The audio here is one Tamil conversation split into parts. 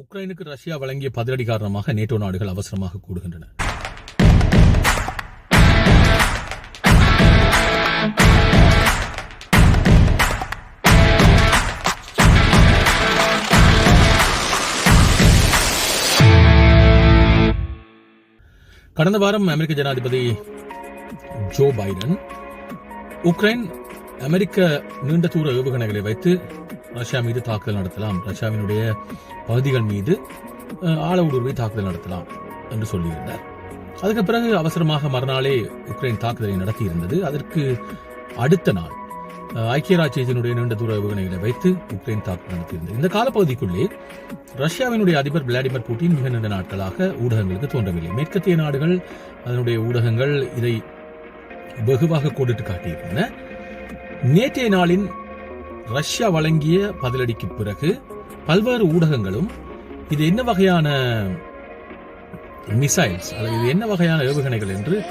உக்ரைனுக்கு ரஷ்யா வழங்கிய பதிலடி காரணமாக நேட்டோ நாடுகள் அவசரமாக கூடுகின்றன. கடந்த வாரம் அமெரிக்க ஜனாதிபதி ஜோ பைடன் உக்ரைன் அமெரிக்க நீண்ட தூர ஏவுகணைகளை வைத்து ரஷ்யா மீது தாக்குதல் நடத்தலாம். ரஷ்யாவினுடைய பகுதிகள் மீது ஆழ ஊடுருவி தாக்குதல் நடத்தலாம் என்று சொல்லியிருந்தார். அதுக்கு பிறகு அவசரமாக மறுநாளே உக்ரைன் தாக்குதலை நடத்தியிருந்தது. அதற்கு அடுத்த நாள் ஐக்கிய ராஜ்யத்தினுடைய நீண்ட தூர ஏவுகணைகளை வைத்து உக்ரைன் தாக்குதல் நடத்தியிருந்தது. இந்த காலப்பகுதிக்குள்ளே ரஷ்யாவினுடைய அதிபர் விளாடிமிர் புட்டின் மிக நீண்ட நாட்களாக ஊடகங்களுக்கு தோன்றவில்லை. மேற்கத்திய நாடுகள் அதனுடைய ஊடகங்கள் இதை வெகுவாக கோடிட்டு காட்டியிருந்தன. நேற்றைய நாளின் ரஷ்யா வழங்கிய பதிலடிக்கு பிறகு பல்வேறு ஊடகங்களும் இது என்ன வகையான மிசைல்ஸ் அல்லது இது என்ன வகையான ஏவுகணைகள் என்று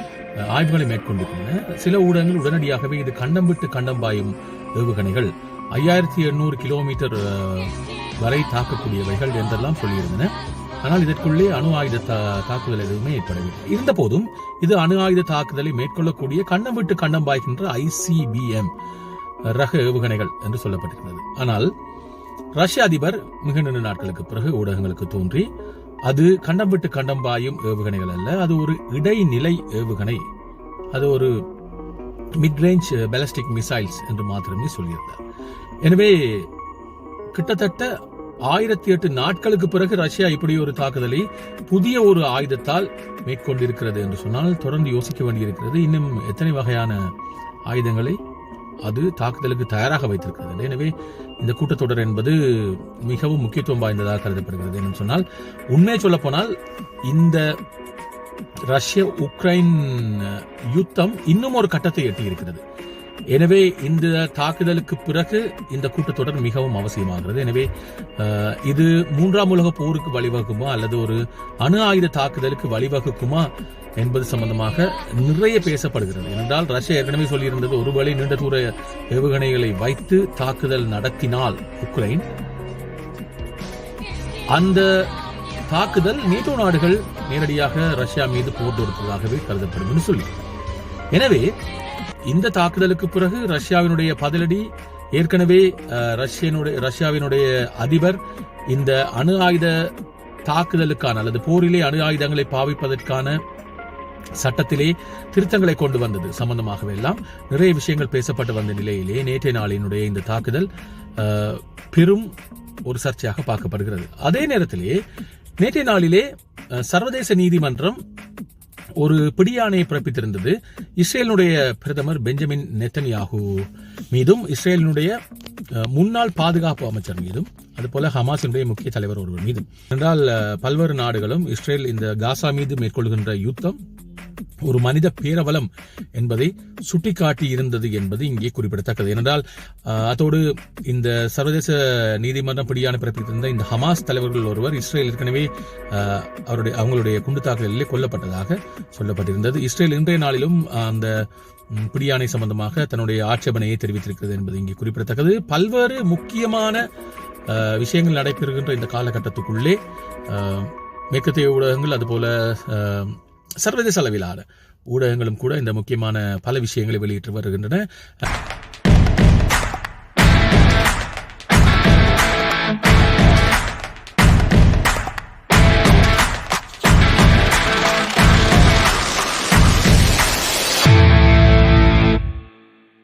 ஆய்வுகளை மேற்கொண்டிருக்கின்றன. சில ஊடகங்கள் உடனடியாகவே இது கண்டம் விட்டு கண்டம் பாயும் ஏவுகணைகள். ஐயாயிரத்தி எண்ணூறு கிலோமீட்டர் வரை தாக்கக்கூடியவைகள் என்றெல்லாம் சொல்லியிருந்தன. ஆனால் இதற்குள்ளே அணு ஆயுத தா- தாக்குதல் எதுவுமே ஏற்படவில்லை. இருந்த போதும் இது அணு ஆயுத தாக்குதலை மேற்கொள்ளக்கூடிய கண்டம் விட்டு கண்டம் பாய்கின்ற ஐசிபிஎம் ரக ஏவுகணைகள் என்று சொல்லப்பட்டிருக்கிறது ஆனால் ரஷ்ய அதிபர் மிக நீண்ட நாட்களுக்கு பிறகு ஊடகங்களுக்கு தோன்றி அது கண்டம் விட்டு கண்டம் பாயும் ஏவுகணைகள் அல்ல அது ஒரு இடைநிலை ஏவுகணை. அது ஒரு மிட்ரேஞ்ச் பேலஸ்டிக் மிசைல்ஸ் என்று மாத்திரமே சொல்லியிருந்தார். எனவே கிட்டத்தட்ட ஆயிரத்தி எட்டு நாட்களுக்கு பிறகு ரஷ்யா இப்படி ஒரு தாக்குதலை புதிய ஒரு ஆயுதத்தால் மேற்கொண்டிருக்கிறது என்று சொன்னால் தொடர்ந்து யோசிக்க வேண்டியிருக்கிறது இன்னும் எத்தனை வகையான ஆயுதங்களை அது தாக்குதலுக்கு தயாராக வைத்திருக்கிறது. எனவே இந்த கூட்டத்தொடர் என்பது மிகவும் முக்கியத்துவம் வாய்ந்ததாக கருதப்படுகிறது என்று சொன்னால் உண்மையை சொல்லப் போனால் இந்த ரஷ்ய உக்ரைன் யுத்தம் இன்னும் ஒரு கட்டத்தை எட்டி இருக்கிறது எனவே இந்த தாக்குதலுக்கு பிறகு இந்த கூட்டத்தொடர் மிகவும் அவசியமாகிறது. எனவே இது மூன்றாம் உலக போருக்கு வழிவகுக்குமா அல்லது ஒரு அணு ஆயுத தாக்குதலுக்கு வழிவகுக்குமா என்பது சம்பந்தமாக நிறைய பேசப்படுகிறது. ஏனென்றால் ரஷ்யா ஏற்கனவே சொல்லியிருந்தது ஒருவேளை நீண்ட தூர ஏவுகணைகளை வைத்து தாக்குதல் நடத்தினால் உக்ரைன். அந்த தாக்குதல் நேட்டோ நாடுகள் நேரடியாக ரஷ்யா மீது போர் தொடுத்ததாகவே கருதப்படும் என்று சொல்லி. எனவே இந்த தாக்குதலுக்கு பிறகு ரஷ்யாவினுடைய பதிலடி ஏற்கனவே ரஷ்யனுடைய ரஷ்யாவினுடைய அதிபர் இந்த அணு ஆயுத தாக்குதலுக்கான அல்லது போரிலே அணு ஆயுதங்களை பாவிப்பதற்கான சட்டத்திலே திருத்தங்களை கொண்டு வந்தது. சம்பந்தமாகவே எல்லாம் நிறைய விஷயங்கள் பேசப்பட்டு வந்த நிலையிலே நேற்றைய நாளினுடைய இந்த தாக்குதல் பெரும் ஒரு சர்ச்சையாக பார்க்கப்படுகிறது. அதே நேரத்திலே நேற்றைய நாளிலே சர்வதேச நீதிமன்றம் ஒரு பிடியாணையை பிறப்பித்திருந்தது. இஸ்ரேலினுடைய பிரதமர் பெஞ்சமின் நெத்தன்யாகு மீதும் இஸ்ரேலினுடைய அஹ், முன்னாள் பாதுகாப்பு அமைச்சர் மீதும் அதுபோல ஹமாஸினுடைய முக்கிய தலைவர் ஒருவர் மீதும். என்றால் பல்வேறு நாடுகளும் இஸ்ரேல் இந்த காசா மீது மேற்கொள்கின்ற யுத்தம் ஒரு மனித பேரவலம் என்பதை சுட்டிக்காட்டி இருந்தது என்பது இங்கே குறிப்பிடத்தக்கது. ஏனென்றால் அதோடு இந்த சர்வதேச நீதிமன்றம் பிடியான பிறப்பித்திருந்த இந்த ஹமாஸ் தலைவர்கள் ஒருவர் இஸ்ரேல் ஏற்கனவே அவருடைய அவங்களுடைய குண்டு தாக்குதலிலே கொல்லப்பட்டதாக சொல்லப்பட்டிருந்தது. இஸ்ரேல் இன்றைய நாளிலும் அந்த பிடியானை பிடியாணை சம்பந்தமாக தன்னுடைய ஆட்சேபனையை தெரிவித்திருக்கிறது என்பது இங்கே குறிப்பிடத்தக்கது. பல்வேறு முக்கியமான விஷயங்கள் நடைபெறுகின்ற இந்த காலகட்டத்துக்குள்ளே மேற்கத்திய ஊடகங்கள் அதுபோல சர்வதேச அளவிலான ஊடகங்களும் கூட இந்த முக்கியமான பல விஷயங்களை வெளியிட்டு வருகின்றன.